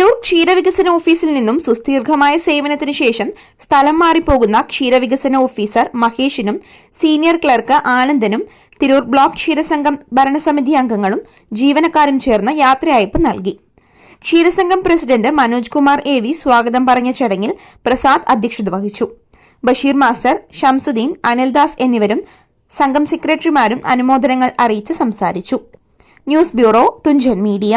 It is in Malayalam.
Tirur ക്ഷീരവികസന ഓഫീസിൽ നിന്നും സുസ്ഥീർഘമായ സേവനത്തിനു ശേഷം സ്ഥലം മാറിപ്പോകുന്ന ക്ഷീരവികസന ഓഫീസർ മഹേഷിനും സീനിയർ ക്ലർക്ക് ആനന്ദനും തിരൂർ ബ്ലോക്ക് ക്ഷീരസംഘം ഭരണസമിതി അംഗങ്ങളും ജീവനക്കാരും ചേർന്ന് യാത്രയയപ്പ് നൽകി. ക്ഷീരസംഘം president Manoj Kumar A V സ്വാഗതം പറഞ്ഞ ചടങ്ങിൽ പ്രസാദ് അധ്യക്ഷത വഹിച്ചു. ബഷീർ മാസ്റ്റർ ഷംസുദ്ദീൻ അനിൽദാസ് എന്നിവരും സംഘം സെക്രട്ടറിമാരും അനുമോദനങ്ങൾ അറിയിച്ച് സംസാരിച്ചു. News bureau Thunchan media.